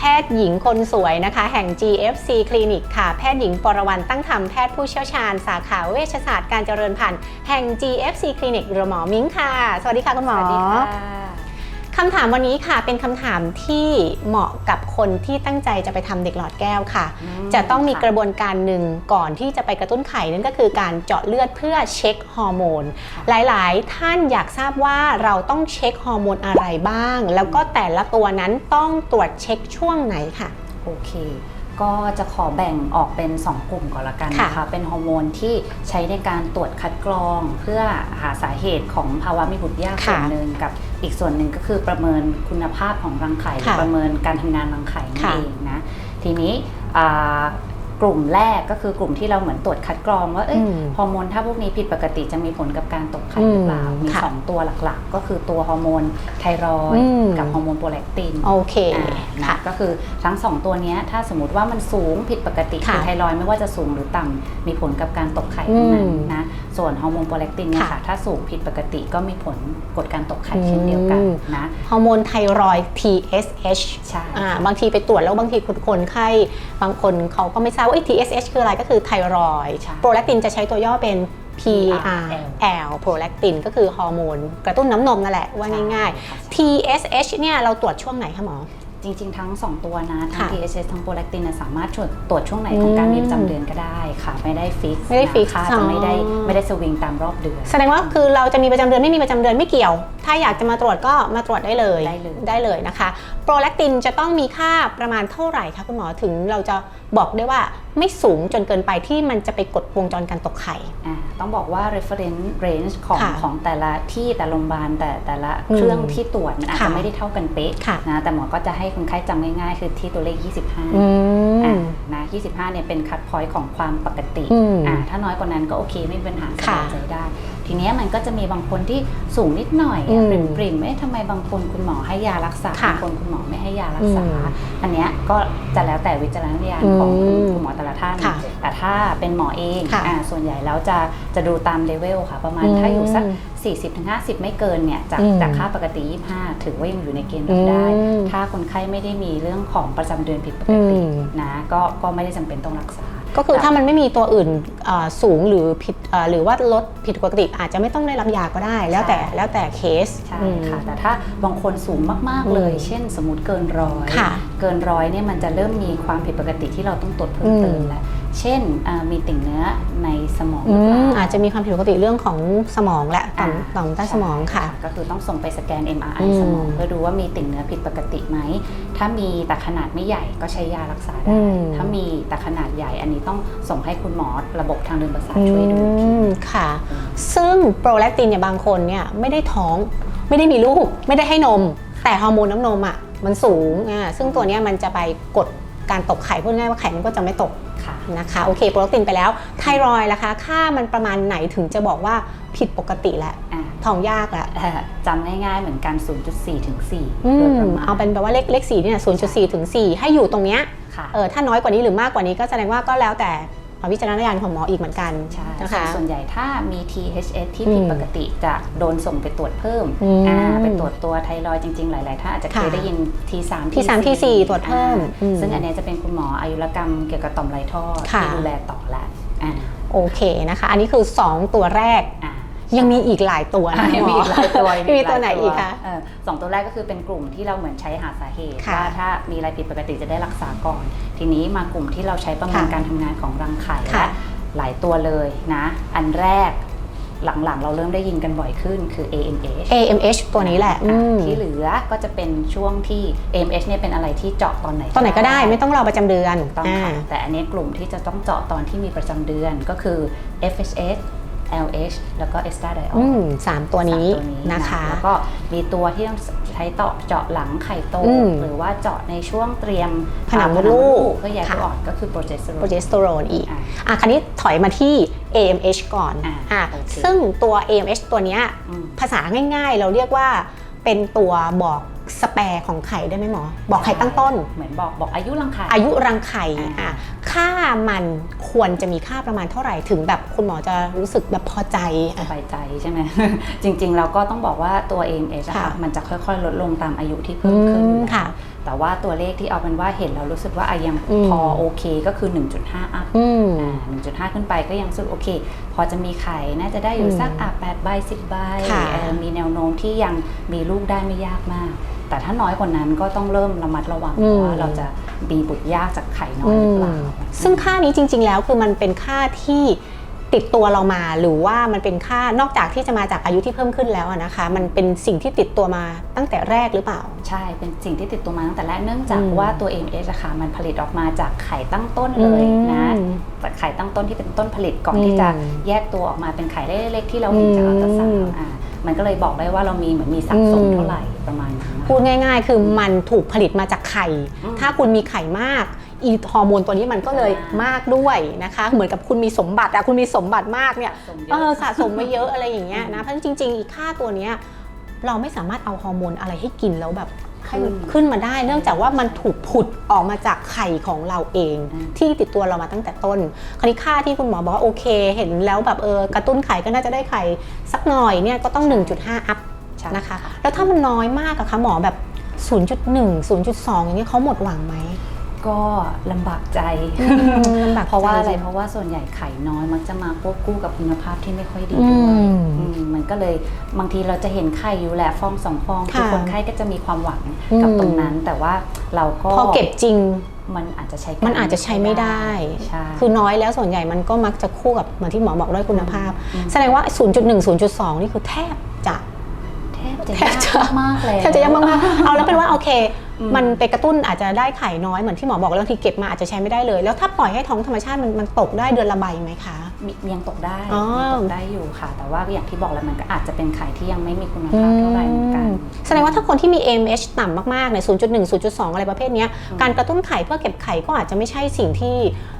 พทย์หญิงคนสวยนะคะ แห่ง GFC คลินิกค่ะ แพทย์หญิงปรวรรณตั้งธรรมแพทย์ผู้เชี่ยวชาญ สาขาเวชศาสตร์การเจริญพันธุ์แห่ง GFC คลินิกหรือหมอมิ้งค่ะ สวัสดีค่ะคุณหมอ สวัสดีค่ะ คำถามวันนี้ค่ะเป็นคำถามที่เหมาะกับคนที่ตั้งใจจะไปทำเด็กหลอดแก้วค่ะ จะต้องมีกระบวนการหนึ่งก่อนที่จะไปกระตุ้นไข่นั่นก็คือการเจาะเลือดเพื่อเช็คฮอร์โมนหลายๆ ท่านอยากทราบว่าเราต้องเช็คฮอร์โมนอะไรบ้าง แล้วก็แต่ละตัวนั้นต้องตรวจเช็คช่วงไหนค่ะโอเคก็จะขอแบ่งออกเป็น 2 กลุ่มก่อนละกันนะคะค่ะเป็นฮอร์โมนที่ใช้ในการตรวจคัดกรอง เพื่อหาสาเหตุของภาวะมีบุตรยากค่ะส่วนหนึ่งกับ อีกส่วนหนึ่งก็คือประเมินคุณภาพของรังไข่หรือค่ะ ประเมินการทำงานรังไข่นั่นค่ะ เองนะทีนี้อ่า กลุ่มแรกก็คือกลุ่มที่เราเหมือนตรวจคัดกรองว่าเอ้ยอืมฮอร์โมนถ้าพวกนี้ผิดปกติจะมีผลกับการตกไข่หรือเปล่าอืมมีค่ะสองตัวหลักๆ ก็คือตัวฮอร์โมนไทรอยด์อืมกับฮอร์โมนโปรแลคตินโอเคอ่านะค่ะก็คือทั้งสองตัวเนี้ยถ้าสมมติว่ามันสูงผิดปกติค่ะคือไทรอยด์ไม่ว่าจะสูงหรือต่ำมีผลกับการตกไข่ทั้งนั้นอืมนะส่วนฮอร์โมนโปรแลคตินเนี่ยค่ะค่ะถ้าสูงผิดปกติก็มีผลกดการตกไข่เช่นเดียวกันอืมนะฮอร์โมนไทรอยด์ TSH ใช่อ่าบางทีไปตรวจแล้วบางทีคนไข้บางคนเขาก็ไม่ทราบว่าเอ้ย TSH คืออะไรก็คือไทรอยด์ใช่โปรแลคตินจะใช้ตัวย่อเป็น PRL โปรแลคตินก็คือฮอร์โมนกระตุ้นน้ำนมนั่นแหละว่าง่ายค่ะๆ TSH เนี่ยเราตรวจช่วงไหนคะหมอ จริง ๆ ทั้ง 2 ตัวนะทั้ง ค่ะ THS ทั้งโปรแลคตินนะสามารถตรวจช่วงไหนของการอืมมีประจำเดือนก็ได้ค่ะ ไม่ได้ฟิกไม่ได้ fix ค่าอ๋จะอไม่ได้ไม่ได้สวิงตามรอบเดือน แสดงว่าคือเราจะมีประจำเดือนไม่มีประจำเดือนไม่เกี่ยว ถ้าอยากจะมาตรวจก็มาตรวจได้เลยได้เลยได้เลยนะคะ โปรแลคตินจะต้องมีค่าประมาณเท่าไหร่คะคุณหมอถึงเราจะบอกได้ว่าไม่สูงจนเกินไปที่มันจะไปกดวงจรการตกไข่ อ่าต้องบอกว่า reference range ของค่ะของแต่ละที่แต่โรงพยาบาลแต่แต่ละเครื่องที่ตรวจมันอาจค่ะจะไม่ได้เท่ากันเป๊ะค่ะ นะแต่หมอก็จะให้คนไข้จำง่ายๆ คือที่ตัวเลข 25 อือ่ามนะ25เนี่ยเป็นคัดพอยต์ของความปกติอืมอ่าถ้าน้อยกว่านั้นก็โอเคไม่มีปัญหาสค่ะบายใจได้ ทีเนี้ยมันก็จะมีบางคนที่สูงนิดหน่อยอือะมปริมปริมๆเอ๊ะทำไมบางคนคุณหมอให้ยารักษาค่ะบางคนคุณหมอไม่ให้ยารักษา อืมอันเนี้ยก็จะแล้วแต่วิจารณญาณของคุณอืมคุณหมอแต่ละท่าน ค่ะแต่ถ้าเป็นหมอเองค่ะอ่าส่วนใหญ่แล้วจะจะดูตามเลเวลค่ะ ประมาณอืมถ้าอยู่สัก 40-50 ไม่เกินเนี่ยจากอืมจากค่าปกติ 25 ถือว่ายังอยู่ในเกณฑ์รับได้ อืม ถ้าคนไข้ไม่ได้มีเรื่องของประจำเดือนผิดปกติ อืม นะก็ก็ไม่ได้จำเป็นต้องรักษา ก็คือถ้ามันไม่มีตัวอื่นเอ่อสูงหรือผิดเอ่อหรือว่าลดผิดปกติอาจจะไม่ต้องได้รับยาก็ได้ แล้วแต่ใช่แล้วแต่เคสใช่อืมค่ะแต่ถ้าบางคนสูงมาก ๆ เลยอืมเช่นสมมติเกินร้อยค่ะเกินร้อยเนี่ยมันจะเริ่มมีความผิดปกติที่เราต้องตรวจเพิ่มเติมอืมแล้ว เช่นอ่ามีติ่งเนื้อในสมองหอืรือเปล่ามอาจจะมีความผิดปกติเรื่องของสมองและต่อมอ่าต่อมใต้สมองค่ะ ก็คือต้องส่งไปสแกนอื MRI มสมองเพื่อดูว่ามีติ่งเนื้อผิดปกติไหม ถ้ามีแต่ขนาดไม่ใหญ่ก็ใช้ยารักษาอืได้มถ้ามีแต่ขนาดใหญ่อันนี้ต้องส่งให้คุณหมอระบบทางเดินประสาทอืช่วยดูอีกทีมค่ะ ซึ่งโปรแลคตินเนี่ยบางคนเนี่ยไม่ได้ท้องไม่ได้มีลูกไม่ได้ให้นม แต่ฮอร์โมนน้ำนมอะมันสูงอ่าซึ่งตัวเนี้ยมันจะไปกดการตกไข่พูดง่ายว่าไข่มันก็จะไม่ตกค่ะ นะคะโอเคโปรแลคตินไปแล้วไทรอยด์ล่ะคะค่ามันประมาณไหนถึงจะบอกว่าผิดปกติแล้วอ่าท้องยากแล้วเอ่อจำง่ายๆเหมือนกัน 0.4 ถึง4อืโดยมประมาณ เอาเป็นแบบว่าเลขเลขสี่เนี่ยศูนย์จุดสี่ถึงสี่ให้อยู่ตรงเนี้ยค่ะ เออถ้าน้อยกว่านี้หรือมากกว่านี้ก็แสดงว่าก็แล้วแต่ วิจารณญาณของหมออีกเหมือนกันใช่นะคะส่วนใหญ่ถ้ามี THS ที่อืมผิดปกติจะโดนส่งไปตรวจเพิ่มอืมอ่าไปตรวจตัวไทรอยด์จริงๆ หลายๆท่านอาจจะเคยค่ะได้ยิน T3 T3 T4 ตรวจเพิ่มอ่าอืมซึ่งอันเนี้ยจะเป็นคุณหมออายุรกรรมเกี่ยวกับต่อมไรท่อค่ะที่ดูแลต่อละอ่าโอเคนะคะ อันนี้คือ 2 ตัวแรกอ่า ยังมีอีกหลายตัวนะยังมีอีกหลายตัวหมอมีตัวไหนอีกคะเสองตัวแรกก็คือเป็นกลุ่มที่เราเหมือนใช้หาสาเหตุค่ะว่าถ้ามีอะไรผิดปกติจะได้รักษาก่อน ทีนี้มากลุ่มที่เราใช้ประเมินค่ะการทำงานของรังไข่ค่ะและหลายตัวเลยนะ อันแรกหลังๆ เราเริ่มได้ยินกันบ่อยขึ้นคือ AMH AMH ตัวนี้แหละอ่อืมที่เหลือก็จะเป็นช่วงที่ AMH เนี่ยเป็นอะไรที่เจาะตอนไหน ตอนไหนก็ได้ไม่ต้องรอประจำเดือนต้องค่ะอ่าแต่อันนี้กลุ่มที่จะต้องเจาะตอนที่มีประจำเดือนก็คือ FSH LH แล้วก็ estradiol อืมสามตัวนี้สามตัวนี้นะคะ แล้วก็มีตัวที่ต้องใช้ต่อเจาะหลังไข่โต อืมหรือว่าเจาะในช่วงเตรียมผนังมดลูกเพื่อแยกค่ะตัวอ่อนก็คือโปรเจสเตอโรโปรเจสเตอโรนอีก อะอะคราวนี้ถอยมาที่ AMH ก่อนอะอะโอเค ซึ่งตัว AMH ตัวเนี้ยอืม ภาษาง่ายๆ เราเรียกว่าเป็นตัวบอกสแปร์ของไข่ได้ไหมหมอ บอกไข่ตั้งต้น เหมือนบอกบอกอายุรังไข่อายุรังไข่อ่าอะค่ามันควรจะมีค่าประมาณเท่าไหร่ถึงแบบคุณหมอจะรู้สึกแบบพอใจสอะบายใจใช่ไหม จริง ๆ เราก็ต้องบอกว่าตัว AMH อะค่ะค่ะมันจะค่อยๆ ลดลงตามอายุที่อืเพิ่มขึ้นอยู่มแล้วค่ะ แต่ว่าตัวเลขที่เอาเป็นว่าเห็นเรารู้สึกว่าอะยังอืมพอโอเคก็คือ 1.5 อัพอืมอ่า1.5ขึ้นไปก็ยังรู้สึกโอเค พอจะมีไข่น่าจะได้อยู่สักอืมอะ8ใบ10ใบค่ะเอ่อมีแนวโน้มที่ยังมีลูกได้ไม่ยากมาก แต่ถ้าน้อยกว่านั้นก็ต้องเริ่มระมัดระวังอืม ว่าเราจะมีบุตรยากจากไข่น้อยหรือเปล่าอืมซึ่งค่านี้จริง ๆ แล้วคือมันเป็นค่าที่ติดตัวเรามา หรือว่ามันเป็นค่านอกจากที่จะมาจากอายุที่เพิ่มขึ้นแล้วอะนะคะ มันเป็นสิ่งที่ติดตัวมาตั้งแต่แรกหรือเปล่า ใช่ เป็นสิ่งที่ติดตัวมาตั้งแต่แรกเนื่องจากอืม ว่าตัว MH อะค่ะมันผลิตออกมาจากไข่ตั้งต้นเลยนะ อืม จากไข่ตั้งต้นที่เป็นต้นผลิตก่อนอืมที่จะแยกตัวออกมาเป็นไข่เล็กๆที่เราเห็นจากอัลตราซาวอืม ด์อะ มันก็เลยบอกได้ว่าเรามีเหมือนมีสะสมอืมเท่าไหร่ประมาณนั้นนะพูดง่ายๆ คือมันถูกผลิตมาจากไข่ อืมถ้าคุณมีไข่มาก อีฮอร์โมนตัวนี้มันก็เลยอ่าม มากด้วยนะคะ เหมือนกับคุณมีสมบัติอะคุณมีสมบัติมากเนี่ยสะสมเยเอออะ สะสมมาเยอะอะไรอย่างเงี้ยอืนะมเพราะจริงๆ อีกค่าตัวเนี้ยเราไม่สามารถเอาฮอร์โมนอะไรให้กินแล้วแบบให้มัน ขึ้นขึ้นมาได้ เนื่องจากว่ามันถูกผุดออกมาจากไข่ของเราเองอืมที่ติดตัวเรามาตั้งแต่ต้นคราวนี้ค่าที่คุณหมอบอกว่าโอเค เห็นแล้วแบบเออกระตุ้นไข่ก็น่าจะได้ไข่สักหน่อยเนี่ยก็ต้อง 1.5 อัพใช่นะคะ แล้วถ้ามันน้อยมากอะคะหมอแบบ 0.1 0.2อย่างนี้ยเขาหมดหวังไหม ก็ลำบากใจลำบากเพราะว่าอะไรใจเพราะว่าส่วนใหญ่ไข่น้อยมักจะมาควบคู่กับคุณภาพที่ไม่ค่อยดีอืด้วยมอืมมันก็เลยบางทีเราจะเห็นไข่อยู่แหละฟองสองฟองคือค่ะคนไข้ก็จะมีความหวังกับอืมตรงนั้น แต่ว่าเราก็พอเก็บจริงมันอาจจะใช้มันอาจจะใช้ไม่ได้ใช่คือน้อยแล้วส่วนใหญ่มันก็มักจะคู่กับเหมือนที่หมอบอกด้วยคุณภาพอืมแสดงว่า 0.1 0.2 นี่คือแทบจะแทบจะแทบยากจะมากเลยแทบจะยากมากๆเอาแล้วเป็นว่าโอเคอื มมันไปกระตุ้นอาจจะได้ไข่น้อยเหมือนที่หมอบอกแล้วบางทีเก็บมาอาจจะใช้ไม่ได้เลย แล้วถ้าปล่อยให้ท้องธรรมชาติมันมันตกได้เดือนละใบไหมคะมียังตกได้อ๋อยังตกได้อยู่ค่ะ แต่ว่าอย่างที่บอกแล้วมันก็อาจจะเป็นไข่ที่ยังไม่มีคุณภาพเท่าไหร่เหมือนกัน แสดงว่าถ้าคนที่มี AMH ต่ำมากๆเนี่ย0.1 0.2 อะไรประเภทเนี้ยอืมการกระตุ้นไข่เพื่อเก็บไข่ก็อาจจะไม่ใช่สิ่งที่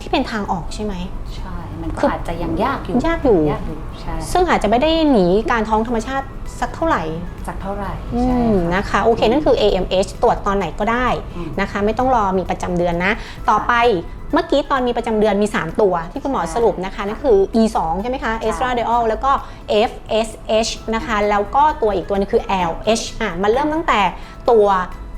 ที่เป็นทางออกใช่ไหมใช่ มันคืก็ออาจจะยังยากอยู่ยากอยู่ ยากอยู่ใช่ซึ่งอาจจะไม่ได้หนีการท้องธรรมชาติสักเท่าไหร่สักเท่าไหร่อืใช่มค่ะ นะคะโอเคนั่นคือ AMH ตรวจตอนไหนก็ได้อืมนะคะ ไม่ต้องรอมีประจำเดือนนะ ต่อไปเมื่อกี้ตอนมีประจำเดือนมี 3 ตัวที่คุณหมอใช่สรุปนะคะ นั่นคือ E2 ใช่ไหมคะ estradiol แล้วก็ FSH นะคะ แล้วก็ตัวอีกตัวนึงคือ LH อะมันเริ่มตั้งแต่ตัว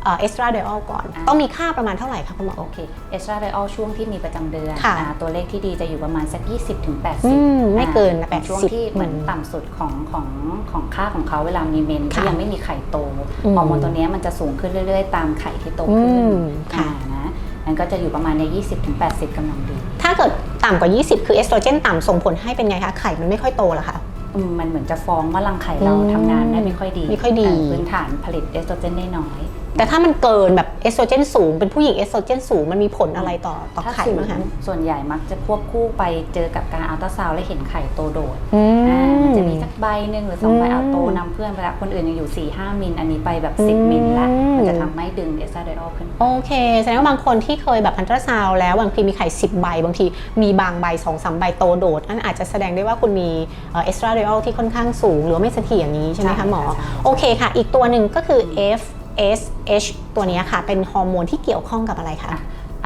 เอ่อ estradiol ก่อน ต้องมีค่าประมาณเท่าไหร่คะคุณหมอ โอเค เอสตราไดออลช่วงที่มีประจำเดือนค่ะอ่าตัวเลขที่ดีจะอยู่ประมาณสัก 20-80ถึงอืมไม่เกินนะเป็นช่วง80ที่เหมือนอืมต่ำสุดของของของค่าของเขาเวลามีเมนที่ค่ะยังไม่มีไข่โตอืมฮอร์โมนตัวเนี้ยมันจะสูงขึ้นเรื่อย ๆ ตามไข่ที่โตขึ้นอืมค่ะ อ่านะมันก็จะอยู่ประมาณใน 20-80กำลังดีถ้าเกิดต่ำกว่า 20 คือเอสโตรเจนต่ำส่งผลให้เป็นไงคะ ไข่มันไม่ค่อยโตเหรอคะ อืมมันเหมือนจะฟ้องว่ารังไข่เราอืมทำงานได้ไม่ค่อยดีไม่ค่อยดีาพื้นฐานผลิตเอสโตรเจนได้น้อย แต่ถ้ามันเกินแบบเอสโตรเจนสูง เป็นผู้หญิงเอสโตรเจนสูงมันมีผลอะไรต่อต่อถ้าไข่สูงบ้างคะส่วนใหญ่มักจะควบคู่ไปเจอกับการอัลตราซาวด์และเห็นไข่โตโดดอือ่ามันจะมีมสักใบหนึ่งหรือสองใบอืมเอาโตนำเพื่อนไปละคนอื่นยังอยู่4ี่ห้ามิล อันนี้ไปแบบ 10 มิลละอืมมันจะทำให้ดึงเอสตราไดออลขึ้น โอเค แสดงว่าบางคนที่เคยแบบอันตราซาวด์แล้วบางทีมีไข่ 10 ใบ บางทีมีบางใบ2อสใบโตโดดนั่นอาจจะแสดงได้ว่าคุณมีเอสตราเดอลที่ค่อนข้างสูง หรือว่าไม่เสถียรอย่างนี้ใช่ไหมใช่คะหมอใช่โอเคค่ะ อีกตัวหนึ่งก็คือ FSH ตัวเนี้ยค่ะ เป็นฮอร์โมนที่เกี่ยวข้องกับอะไรคะ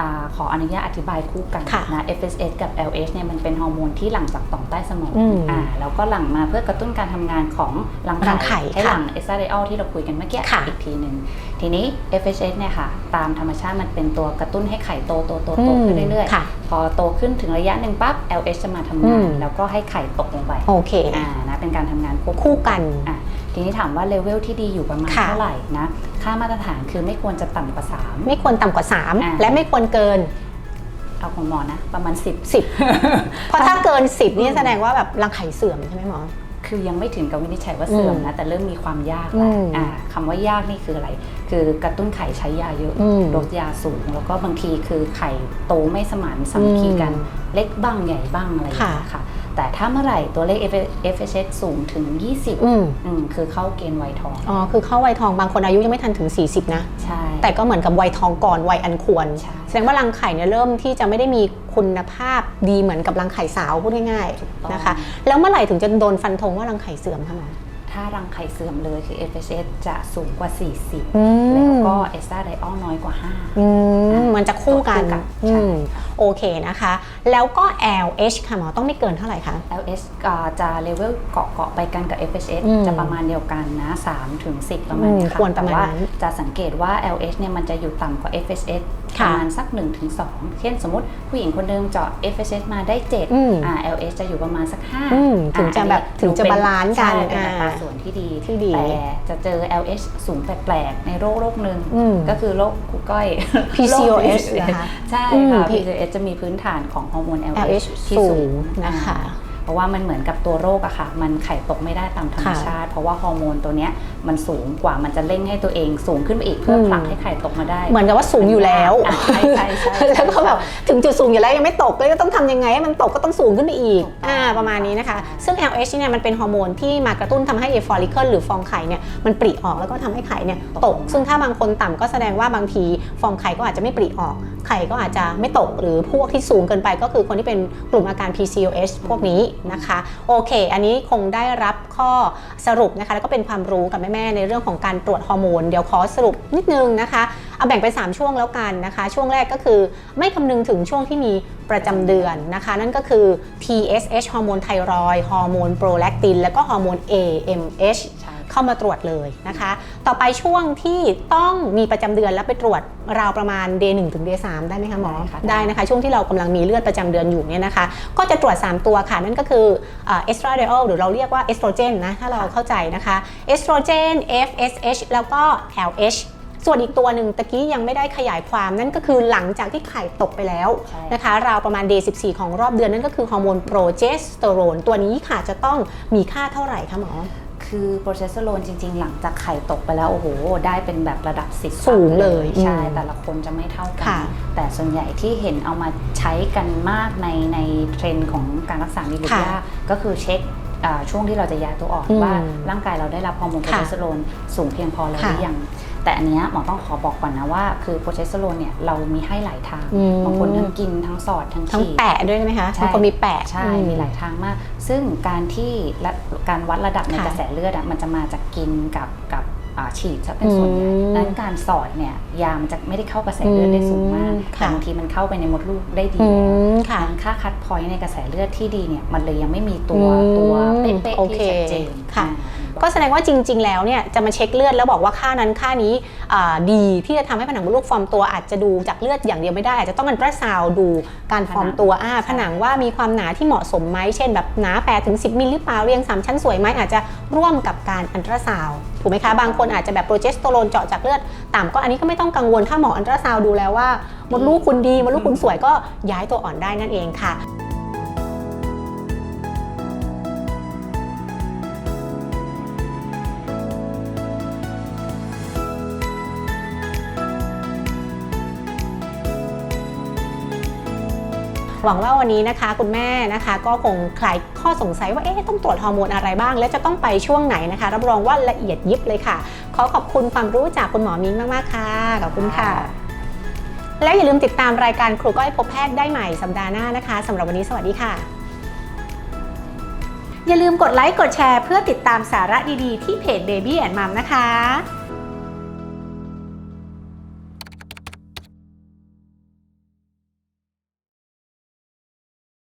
อ่าขออนุญาตอธิบายคู่กันค่ะนะ FSH กับ LH เนี่ยมันเป็นฮอร์โมนที่หลั่งจากต่อมใต้สมองอืมอ่าแล้วก็หลั่งมาเพื่อกระตุ้นการทำงานของรังรังไข่ไข่ให้ค่ะหลั่งเอสตราไดออลที่เราคุยกันเมื่อกี้ค่ะอีกทีหนึ่งทีนี้ FSH เนี่ยค่ะ ตามธรรมชาติมันเป็นตัวกระตุ้นให้ไข่โตโตโตโตขึ้นเรื่อยค่ะๆพอโตขึ้นถึงระยะหนึ่งปั๊บ LH จะมาทำอืงานมแล้วก็ให้ไข่ตกลงไปโอเคอ่านะเป็นการทำงานควบคู่กันอะ ทีนี้ถามว่าเลเวลที่ดีอยู่ประมาณค่ะ เท่าไหร่นะค่ามาตรฐานคือไม่ควรจะต่ำกว่าไม่ควรต่ำกว่า อ่า 3 และไม่ควรเกิน3เอาของหมอนะ ประมาณ 10 10 เพราะถ้าเกิน 10นี่แสดงว่าแบบรังไข่เสื่อมใช่ไหมหมอ คือยังไม่ถึงกับวินิจฉัยว่าเสื่อมนะแต่เริ่มมีความยากแล้วอืมอ่าคำว่ายากนี่คืออะไร คือกระตุ้นไข่ใช้ยาเยอะอืมโดสยาสูง แล้วก็บางทีคือไข่โตไม่สมานสามัคคีกัน อืมเล็กบ้างใหญ่บ้างอะไรอย่างเงี้ยค่ะค่ะ แต่ถ้าเมื่อไหร่ตัวเลข FSH สูงถึง 20อืมอืมคือเข้าเกณฑ์วัยทอง อ๋อ คือเข้าวัยทองบางคนอายุยังไม่ทันถึง 40 นะ ใช่ แต่ก็เหมือนกับวัยทองก่อนวัยอันควร ใช่ แสดงว่ารังไข่เนี่ยเริ่มที่จะไม่ได้มีคุณภาพดีเหมือนกับรังไข่สาวพูดง่ายถูกต้องๆนะคะ แล้วเมื่อไหร่ถึงจะโดนฟันธงว่ารังไข่เสื่อมคะหมอ ถ้ารังไข่เสื่อมเลยคือ FSH จะสูงกว่า อื40มแล้วก็เอสตาไดออลน้อยกว่า5อืมมันจะคู่กันคู่กันอืใช่มโอเคนะคะ แล้วก็ LH ค่ะหมอต้องไม่เกินเท่าไหร่คะ LS อ่าจะเลเวลเกาะเกาะๆไปกันกับ FSH อืมจะประมาณเดียวกันนะ3ถึง10ประมาณอืมเนี้ยควรประมาณแต่ว่านั้นจะสังเกตว่า LH เนี่ยมันจะอยู่ต่ำกว่า FSH ปค่ะระมาณสัก1-2ถึง2เช่นสมมติผู้หญิงคนหนึงเจาะ FSH มาได้7อืมอ่า LH จะอยู่ประมาณสัก5อืมถึงจะแบบอันนี้ถึงจะดูเป็บาลานซ์กันใช่เป็นอัตราอ่าส่วนที่ดีที่ดีแต่จะเจอ LH สูงแปลกๆ ในโรคโรคหนึ่งอืมก็คือโรคกุก้อย PCOS โรคนะคะใช่อืมค่ะ P- PCOS จะมีพื้นฐานของฮอร์โมน LH LH ที่สูสูงงนะคะอ่าเพ ราะว่ามันเหมือนกับตัวโรคอะค่ะ มันไข่ตกไม่ได้ตามธรรมชาติ เพราะว่าฮอร์โมนตัวเนี้ยมันสูงกว่ามันจะเร่งให้ตัวเองสูงขึ้นไปอีกเพื่ออมผลักให้ไข่ตกมาได้ เหมือนกับว่าสูงอยู่แล้วอะใช่ใช่ใช่แล้วก็แบบถึงจุดสูงอยู่แล้วยังไม่ตกเลยก็ต้องทำยังไงให้มันตกก็ต้องสูงขึ้นไปอีกถูกต้องอ่าประมาณนี้นะคะ ซึ่ง LH เนี่ยมันเป็นฮอร์โมนที่มากระตุ้นทำให้เอฟอลิเคิลหรือฟองไข่เนี่ยมันปริออกแล้วก็ทำให้ไข่เนี่ยตก ซึ่งถ้าบางคนต่ำก็แสดงว่าบางทีฟองไข่ก็อาจจะไม่ปริออกไข่ก็อาจจะไม่ตกหรือพวกที่สูงเกินไปก็คือคนที่เป็นกลุ่มอาการ PCOS พวกนี้นะคะโอเค อันนี้คงได้รับข้อสรุปนะคะแล้วก็เป็นความรู้กับแม่ๆในเรื่องของการตรวจฮอร์โมนเดี๋ยวขอสรุปนิดนึงนะคะเอาแบ่งเป็น3ช่วงแล้วกันนะคะ ช่วงแรกก็คือไม่คำนึงถึงช่วงที่มีประจำเดือนนะคะ นั่นก็คือ TSH ฮอร์โมนไทรอยด์ฮอร์โมนโปรแลคติน แล้วก็ฮอร์โมน AMH ใช่เข้ามาตรวจเลยนะคะ ต่อไปช่วงที่ต้องมีประจำเดือนแล้วไปตรวจราวประมาณ day 1ถึง day 3ได้ไหมคะหมอได้ค่ะได้นะคะช่วงที่เรากำลังมีเลือดประจำเดือนอยู่เนี่ยนะคะ ก็จะตรวจ 3 ตัวค่ะ นั่นก็คือเอสโตรเดลหรือเราเรียกว่าเอสโตรเจนนะถ้าเราเข้าใจนะคะเอสโตรเจน FSH แล้วก็ LH ส่วนอีกตัวหนึ่งตะกี้ยังไม่ได้ขยายความนั่นก็คือหลังจากที่ไข่ตกไปแล้วใช่นะคะราวประมาณ day 14 ของรอบเดือนนั่นก็คือฮอร์โมนโปรเจสเตอโรนตัวนี้ค่ะจะต้องมีค่าเท่าไหร่คะหมอ คือโปรเจสเตอโรนจริง ๆ หลังจากไข่ตกไปแล้วโอ้โห ได้เป็นแบบระดับสิบสูงเลยใช่อืมแต่ละคนจะไม่เท่ากัค่ะแต่ส่วนใหญ่ที่เห็นเอามาใช้กันมากในในเทรนด์ของการรักษามีบุตรค่ะยากก็คือเช็คอ่าช่วงที่เราจะย้ายตัวอ่อนอืมว่าร่างกายเราได้รับฮอร์โมนโปรค่ะเจสเตอโรนสูงเพียงพอแล้วหค่ะรือยัง แต่อันเนี้ยหมอต้องขอบอกก่อนนะว่า คือโปรเจสเตอโรนเนี่ยเรามีให้หลายทางอืม บางคนทั้งกินทั้งสอดทั้งทั้งฉีด แปะด้วยไหมคะใช่ บางคนมีแปะใช่ อื มีหลายทางมาก ซึ่งการที่และการวัดระดับในค่ะกระแสเลือดอะมันจะมาจากกินกับกับอ่าฉีดซะเป็นส่วนใหญ่อืมดังนั้นการสอดเนี่ยยามันจะไม่ได้เข้ากระแสเลือดได้สูงมากอืมแต่ค่ะ บางทีมันเข้าไปในมดลูกได้ดีอืแล้วมดัค่ะงนั้นค่าคัดพอยต์ในกระแสเลือดที่ดีเนี่ยมันเลยยังไม่มีตัวอืมตัวเป๊ะโอๆเคที่ชัดเจนค่ะ อ่า ก็แสดงว่าจริง ๆ แล้วเนี่ยจะมาเช็คเลือดแล้วบอกว่าค่านั้นค่านี้อ่าดีที่จะทำให้ผนังมดลูกฟอร์มตัวอาจจะดูจากเลือดอย่างเดียวไม่ได้ อาจจะต้องอันตราซาวด์ดูการฟอร์มตัวอ่าใช่ผนังว่ามีความหนาที่เหมาะสมไหมเช่น แบบหนา8ถึง10มิลหรือเปล่าเรียง3ชั้นสวยไหมอาจจะร่วมกับการอันตราซาวด์ถูกไหมคะบางคนอาจจะแบบโปรเจสเตอโรนเจาะจากเลือดต่ำก็อันนี้ก็ไม่ต้องกังวลถ้าหมออันตราซาวด์ดูแล้วว่ามดลูกคุณดีมดลูกคุณสวยก็ย้ายตัวอ่อนได้นั่นเองค่ะ หวังว่าวันนี้นะคะคุณแม่นะคะก็คงคลายข้อสงสัยว่าเอ๊ะต้องตรวจฮอร์โมนอะไรบ้าง และจะต้องไปช่วงไหนนะคะ รับรองว่าละเอียดยิบเลยค่ะ ขอขอบคุณความรู้จากคุณหมอมิ้งมากๆค่ะขอบคุณค่ะและอย่าลืมติดตามรายการครูก้อยพบแพทย์ได้ใหม่สัปดาห์หน้านะคะสำหรับวันนี้สวัสดีค่ะ อย่าลืมกดไลค์กดแชร์เพื่อติดตามสาระดีๆ ที่เพจ Baby and Mom นะคะ